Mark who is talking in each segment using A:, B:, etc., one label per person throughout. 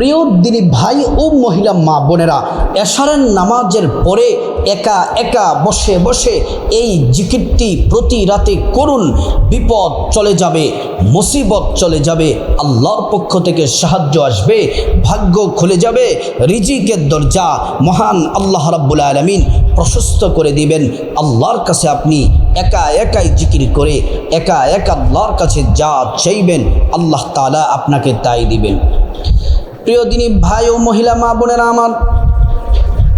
A: প্রিয় দিনী ভাই ও মহিলা মা বোনেরা, এশারের নামাজের পরে একা একা বসে বসে এই জিকিরটি প্রতি রাতে করুন, বিপদ চলে যাবে, মুসিবত চলে যাবে, আল্লাহর পক্ষ থেকে সাহায্য আসবে, ভাগ্য খুলে যাবে, রিজিকের দরজা মহান আল্লাহ রাব্বুল আলমিন প্রশস্ত করে দিবেন। আল্লাহর কাছে আপনি একা একাই জিকির করে, একা একা আল্লাহর কাছে যা চাইবেন, আল্লাহ তাআলা আপনাকে তাই দিবেন। প্রিয় দিনী ভাই ও মহিলা মা বোনেরা আমার,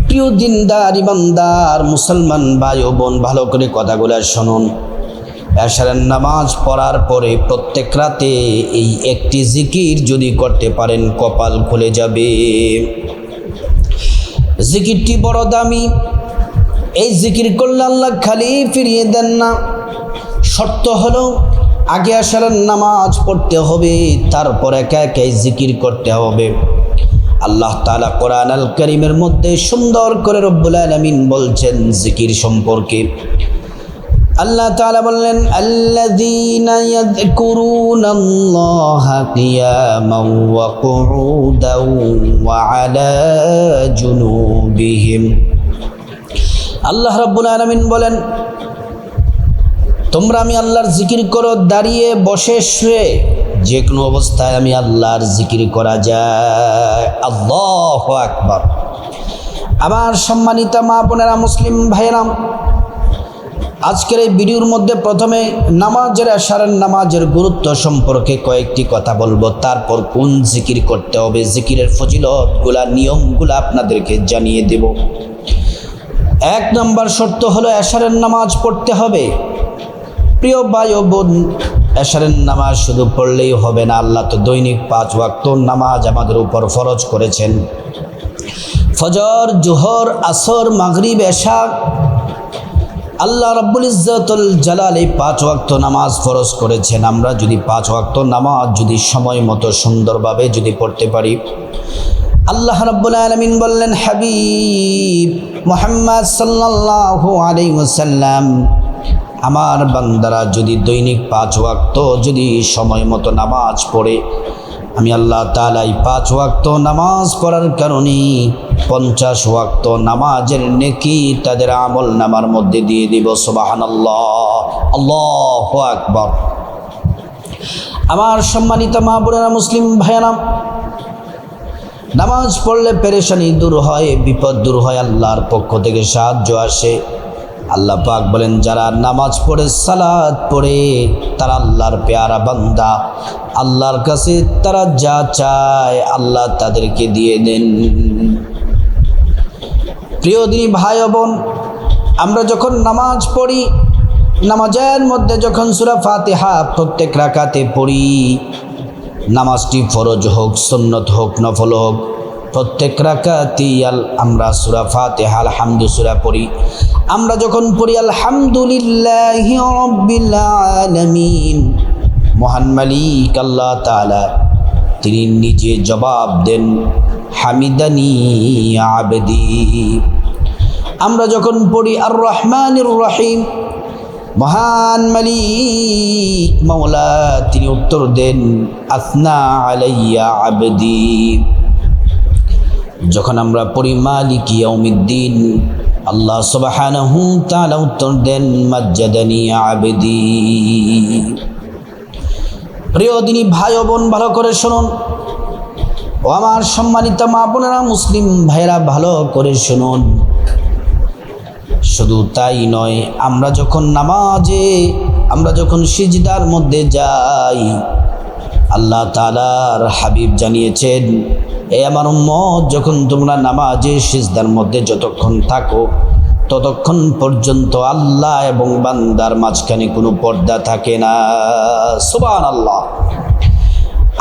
A: প্রিয় দিনদার ইমানদার মুসলমান ভাই ও বোন, ভালো করে কথাগুলো শুনুন। এশারের নামাজ পড়ার পরে প্রত্যেক রাতে এই একটি জিকির যদি করতে পারেন, কপাল খুলে যাবে। জিকিরটি বড় দামি। এই জিকির করলে আল্লাহ খালি ফিরিয়ে দেন না। শর্ত হলো আগে আসার নামাজ পড়তে হবে, তারপর একা একাই জিকির করতে হবে। আল্লাহ তালা কোরআন আল করিমের মধ্যে সুন্দর করে রব্বুল আলমিন বলছেন জিকির সম্পর্কে। আল্লাহ তাআলা বললেন আল্লাহা আল্লাহ রাব্বুল আলামিন বলেন তোমরা আমি আল্লাহর জিকির করো, দাঁড়িয়ে বসে শুয়ে। যে কোনো অবস্থায় আমি আল্লাহর জিকির করা যায়। আল্লাহ আকবার। আমার সম্মানিত মা বোনেরা, মুসলিম ভাইয়েরাম আজকের এই ভিডিওর মধ্যে প্রথমে নামাজের আশারের নামাজের গুরুত্ব সম্পর্কে কয়েকটি কথা বলব। তারপর কোন জিকির করতে হবে, জিকিরের ফজিলতগুলা, নিয়মগুলা আপনাদেরকে জানিয়ে দেব। এক নম্বর শর্ত হলো এশারের নামাজ পড়তে হবে। প্রিয় ভাই বোন, এশারের নামাজ শুধু পড়লেই হবে না, আল্লাহ তো দৈনিক পাঁচ ওয়াক্ত নামাজ আমাদের উপর ফরজ করেছেন। ফজর, জোহর, আসর, মাগরিব, এশা, আল্লাহ রব্বুল ইজ্জতুল জালাল এই পাঁচ ওয়াক্ত নামাজ ফরজ করেছেন। আমরা যদি পাঁচ ওয়াক্ত নামাজ যদি সময় মতো সুন্দরভাবে যদি পড়তে পারি, আল্লাহ রব্বুল আলমিন বললেন, হাবিব মোহাম্মদ সাল্লাল্লাহু আলাইহি ওয়াসাল্লাম আমার বান্দারা যদি দৈনিক পাঁচ ওয়াক্ত যদি সময় মতো নামাজ পড়ে, আমি আল্লাহ তালা এই পাঁচ ওয়াক্ত নামাজ পড়ার কারণে পঞ্চাশ ওয়াক্ত নামাজের নেকি তাদের আমল নামার মধ্যে দিয়ে দিব সোবাহান আল্লাহ আল্লাহ আকবর। আমার সম্মানিত মা বোনেরা মুসলিম ভাইয়ারাম, নামাজ পড়লে পেরেশানি দূর হয়, বিপদ দূর হয়, আল্লাহর পক্ষ থেকে সাহায্য আসে। আল্লাহ পাক বলেন, যারা নামাজ পড়ে সালাদ পড়ে, তারা আল্লাহর পেয়ারা বান্দা। আল্লাহর কাছে তারা যা চায়, আল্লাহ তাদেরকে দিয়ে দেন। প্রিয় দিনী ভাই বোন, আমরা যখন নামাজ পড়ি, নামাজের মধ্যে যখন সুরা ফাতেহা প্রত্যেক রাকাতে পড়ি, নামাজটি ফরজ হোক, সুন্নত হোক, নফল হোক প্রত্যেক রাকাতি আল, আমরা সুরা ফাতেহা, আলহামদু সুরা পড়ি। আমরা যখন পড়ি, আলহামদুলিল্লাহ রব্বিল আলামিন। মহান মালিক আল্লাহ তাআলা, তিনি নিজে জবাব দেন, হামিদানি আবেদি। আমরা যখন পড়ি আর রহমানুর রহিম। মহান মালিক মাওলা, তিনি উত্তর দেন, আসনা আলাইয়া আবেদি। যখন আমরা পড়ি মালিক ইয়াউমিদ্দিন, আল্লাহ সুবহানাহু উত্তর দেন, মাজ্জাদানি আবেদি। প্রিয় দিনী ভাই বোন, ভালো করে শুনুন। ও আমার সম্মানিত মা বোনেরা, মুসলিম ভাইরা ভালো করে শুনুন। শুধু তাই নয়, আমরা যখন নামাজে, আমরা যখন সিজদার মধ্যে যাই, আল্লাহ তালার হাবিব জানিয়েছেন এ আমার উম্মত, যখন তোমরা নামাজে সিজদার মধ্যে যতক্ষণ থাকো, ততক্ষণ পর্যন্ত আল্লাহ এবং বান্দার মাঝখানে কোনো পর্দা থাকে না। সুবান আল্লাহ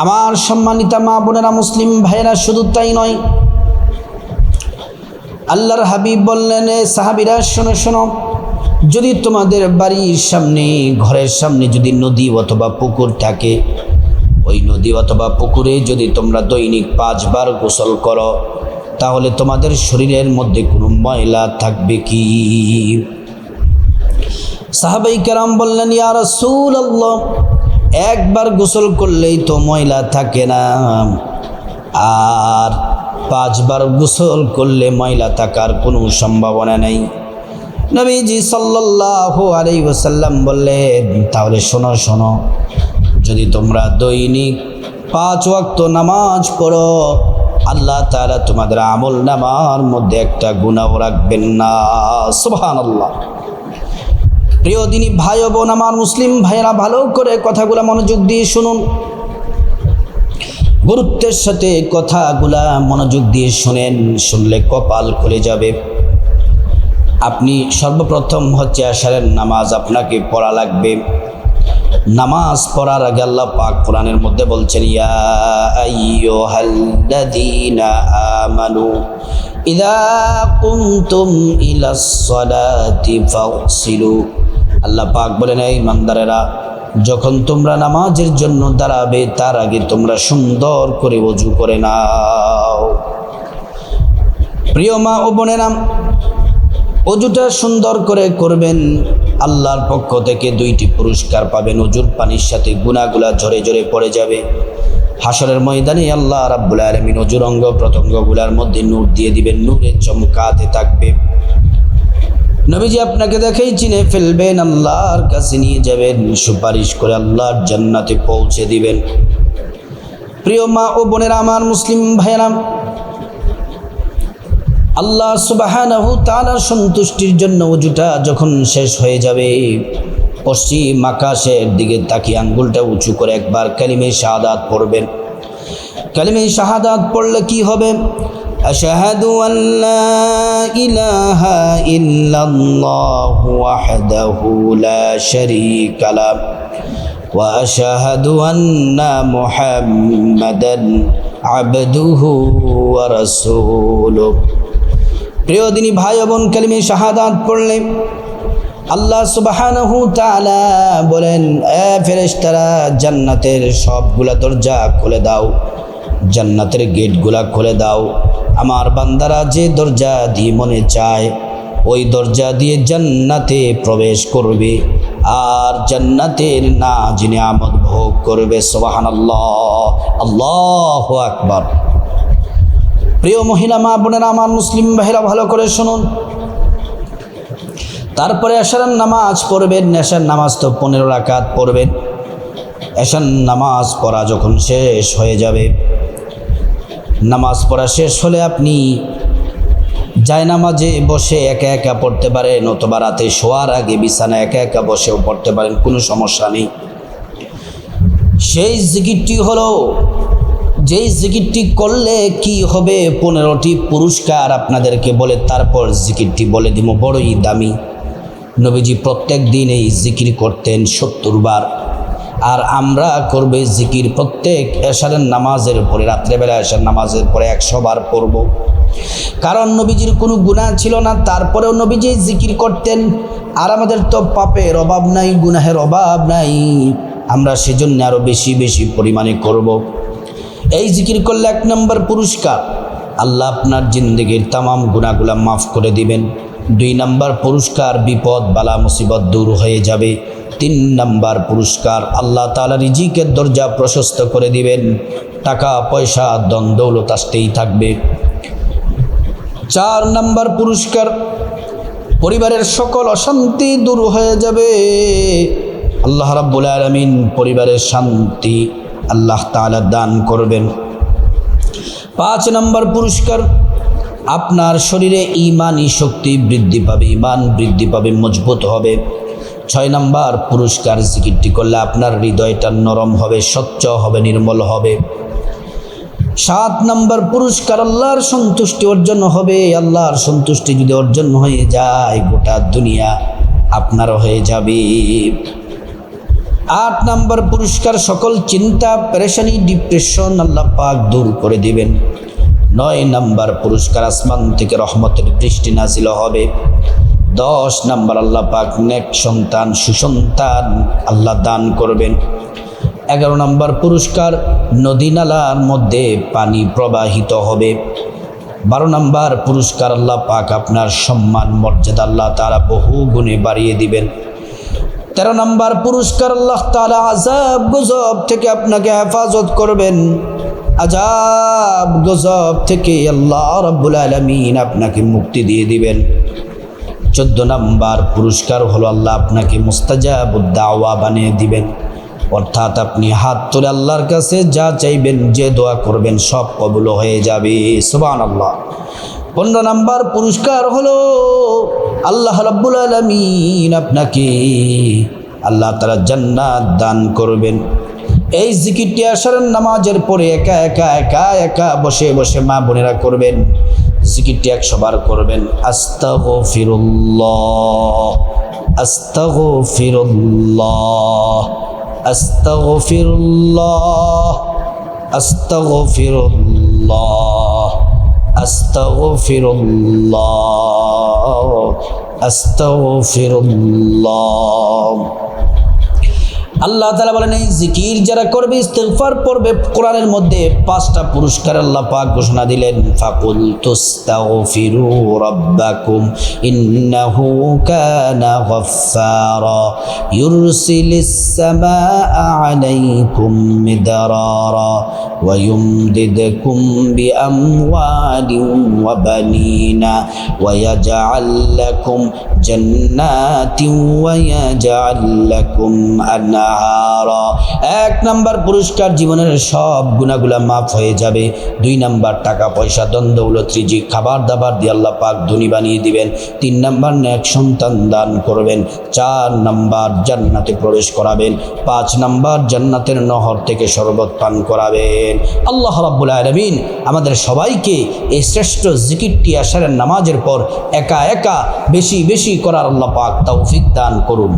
A: আমার সম্মানিতা মা বোনেরা মুসলিম ভাইয়েরা, শুধু তাই নয়, আল্লাহর হাবিব বললেন সাহাবিরা, শোনো শোনো, যদি তোমাদের বাড়ির সামনে, ঘরের সামনে যদি নদী অথবা পুকুর থাকে ওই নদী অথবা পুকুরে যদি তোমরা দৈনিক পাঁচবার গোসল করো, তাহলে তোমাদের শরীরের মধ্যে কোনো ময়লা থাকবে কি? সাহাবাই কেরাম বললেন, ইয়া রাসূল আল্লাহ একবার গোসল করলেই তো ময়লা থাকে না। আর পাঁচবার গোসল করলে ময়লা থাকার কোনো সম্ভাবনা নেই। নবীজি সাল্লাল্লাহু আলাইহি ওয়াসাল্লাম বললেন, তাহলে শোনো শোনো যদি তোমরা দৈনিক পাঁচ ওয়াক্ত নামাজ পড়ো, আল্লাহ তারা তোমাদের আমল নামার মধ্যে একটা গুণাও রাখবেন না। সুহান আল্লাহ প্রিয় দিনী ভাই বোন আমার মুসলিম ভাইয়েরা, ভালো করে কথাগুলো মনোযোগ দিয়ে শুনুন। গুরুত্বের সাথে কথাগুলা মনোযোগ দিয়ে শুনেন, শুনলে কপাল খুলে যাবে। আপনি সর্বপ্রথম হচ্ছে আসারের নামাজ আপনাকে পড়া লাগবে। নামাজ পড়ার আগে আল্লাহ পাক কোরআনের মধ্যে বলছেন আল্লাহ পাক বলেন, এই ইমানদারেরা, যখন তোমরা নামাজের জন্য দাঁড়াবে, তার আগে তোমরা সুন্দর করে ওযু করে নাও। প্রিয় মা ও বোনেরা অজুটা সুন্দর করে করবেন। আল্লাহর পক্ষ থেকে দুইটি পুরস্কার পাবেন। অজুর পানির সাথে গুণাগুলা ঝরে ঝরে পড়ে যাবে। হাসরের ময়দানে আল্লাহ রাব্বুল আলমিন অজুর অঙ্গ প্রত্যঙ্গগুলার মধ্যে নূর দিয়ে দিবেন। নূরের চমকাতে থাকবে। নবীজি আপনাকে দেখেই চিনে ফেলবেন, আল্লাহর কাছে নিয়ে যাবেন। সুপারিশ করে আল্লাহর জান্নাতে পৌঁছে দিবেন। প্রিয় মা ও বোনেরা, আমার মুসলিম ভাইয়েরা আল্লাহ সুবাহানাহু তাআলার সন্তুষ্টির জন্য উজুটা যখন শেষ হয়ে যাবে পশ্চিম আকাশের দিকে তাকিয়ে আঙ্গুলটা উঁচু করে একবার কালিমে শাহাদাত পড়বেন কালিমে শাহাদাত পড়লে কি হবে আশহাদু আল্লা ইলাহা ইল্লাল্লাহু ওয়াহদাহু লা শারীকা লা واشهد ان محمدا عبده ورسوله প্রিয় দিনী ভাই বোন, কালিমে শাহাদাত পড়লে আল্লাহ সুবাহানহু বলেন, এ ফেরেশতারা, জান্নাতের সবগুলা দরজা খুলে দাও, জান্নাতের গেটগুলা খুলে দাও। আমার বান্দারা যে দরজা দিয়ে মনে চায়, ওই দরজা দিয়ে জান্নাতে প্রবেশ করবে আর জান্নাতের না যিনি আমদ ভোগ করবে। সোবাহান আল্লাহ আল্লাহ আকবর। প্রিয় মহিলা মা বোনেরা, আমার মুসলিম ভাইরা ভালো করে শুনুন। তারপরে এশার নামাজ পড়বেন এশার নামাজ তো পনেরো রাকাত পড়বেন। এশার নামাজ পড়া যখন শেষ হয়ে যাবে, নামাজ পড়া শেষ হলে আপনি যায় নামাজে বসে একা একা পড়তে পারেন, অথবা রাতে শোয়ার আগে বিছানা একা একা বসেও পড়তে পারেন, কোনো সমস্যা নেই। সেই জিকিরটি হলো যেই জিকিরটি করলে কি হবে? পনেরোটি পুরস্কার আপনাদেরকে বলে তারপর জিকিরটি বলে দিব। বড়ই দামি। নবীজি প্রত্যেক দিন এই জিকির করতেন সত্তর বার। আর আমরা করবে জিকির প্রত্যেক এশারের নামাজের পরে, রাত্রেবেলা এশার নামাজের পরে একশো বার পড়ব। কারণ নবীজির কোনো গুণা ছিল না, তারপরেও নবীজি জিকির করতেন। আর আমাদের তো পাপের অভাব নাই, গুনাহের অভাব নাই। আমরা সেজন্য আরও বেশি বেশি পরিমাণে করব। এই জিকির করলে এক নম্বর পুরস্কার। আল্লাহ আপনার জিন্দগির তামাম গুণাগুলা মাফ করে দিবেন। দুই নম্বর পুরস্কার বিপদ, বালা, মুসিবত দূর হয়ে যাবে। তিন নাম্বার পুরস্কার আল্লাহ তালা রিজিকের দরজা প্রশস্ত করে দিবেন। টাকা, পয়সা দন দৌলত আসতেই থাকবে। চার নাম্বার পুরস্কার, পরিবারের সকল অশান্তি দূর হয়ে যাবে। আল্লাহ রাব্বুল আলমিন পরিবারের শান্তি আল্লাহ তাআলা দান করবেন। পাঁচ নম্বর পুরস্কার, আপনার শরীরে ইমানই শক্তি বৃদ্ধি পাবে, ইমান বৃদ্ধি পাবে, মজবুত হবে। ছয় নম্বর পুরস্কার, জিকিরটি করলে আপনার হৃদয়টা নরম হবে, স্বচ্ছ হবে, নির্মল হবে। সাত নম্বর পুরস্কার, আল্লাহর সন্তুষ্টি অর্জন হবে। আল্লাহর সন্তুষ্টি যদি অর্জন হয়ে যায়, গোটা দুনিয়া আপনার হয়ে যাবে। আট নাম্বার পুরস্কার সকল চিন্তা, পেরেশানি ডিপ্রেশন আল্লাহ পাক দূর করে দিবেন। নয় নাম্বার পুরস্কার আসমান থেকে রহমতের বৃষ্টি নাজিল হবে। দশ নাম্বার আল্লাহ পাক নেক সন্তান, সুসন্তান আল্লাহ দান করবেন। এগারো নাম্বার পুরস্কার নদী নালার মধ্যে পানি প্রবাহিত হবে। বারো নাম্বার পুরস্কার আল্লাহ পাক আপনার সম্মান, মর্যাদা আল্লাহ তারা বহু গুণে বাড়িয়ে দিবেন। তেরো নম্বর পুরস্কার আল্লাহ তালা আজাব গজব থেকে আপনাকে হেফাজত করবেন। আজাব গজব থেকে আল্লাহ রব্বুল আলমিন আপনাকে মুক্তি দিয়ে দিবেন। চোদ্দ নম্বর পুরস্কার হলো আল্লাহ আপনাকে মুস্তাজাবুদ্দাওয়া বানিয়ে দিবেন। অর্থাৎ আপনি হাত তুলে আল্লাহর কাছে যা চাইবেন, যে দোয়া করবেন, সব কবুল হয়ে যাবে। সুবান আল্লাহ পনেরো নাম্বার পুরস্কার হলো আল্লাহ রব্বুল আলমিন আপনাকে আল্লাহ তারা জান্নাত দান করবেন। এই জিকিরটি আসারের নামাজের পরে একা একা একা একা বসে বসে মা বোনেরা করবেন। জিকিরটি একশো বার করবেন। আস্তাগ ফিরুল্লাহ আস্তাগ ফিরুল্লাহ আস্তাগ ফিরুল্লাহ আস্তাগ ফিরুল্লাহ আস্তাগ ফিরুল্লাহ আস্তাগ ফিরুল্লাহ আল্লাহ তালা বলেন, এই জিকির যারা করবে, ইস্তেগফার পড়বে কোরআনের মধ্যে পাঁচটা পুরস্কার আল্লাহ পাক ঘোষণা দিলেন, ফাকুল তুস্তাগফিরু রাব্বাকুম, ইন্নাহু কানা গফফারা, ইউরসিলিস সামাআ আলাইকুম মিদরারা। বানিনা ওয়া ইয়াজআল লাকুম জান্নাতিন ওয়া ইয়াজআল লাকুম আনহারা এক নাম্বার পুরস্কার জীবনের সব গুণাগুলা মাফ হয়ে যাবে। দুই নাম্বার টাকা, পয়সা, দ্বন্দ্ব, উলত্রিজি, খাবার দাবার দিয়ে আল্লাহ পাক ধনী বানিয়ে দিবেন। তিন নাম্বার ন্যাক সন্তান দান করবেন। চার নাম্বার জান্নাতে প্রবেশ করাবেন। পাঁচ নাম্বার জান্নাতের নহর থেকে শরবত পান করাবেন। আল্লাহ রাব্বুল আলমিন আমাদের সবাইকে এই শ্রেষ্ঠ জিকিরটি আসারের নামাজের পর একা একা বেশি বেশি করার আল্লাহ পাক তৌফিক দান করুন।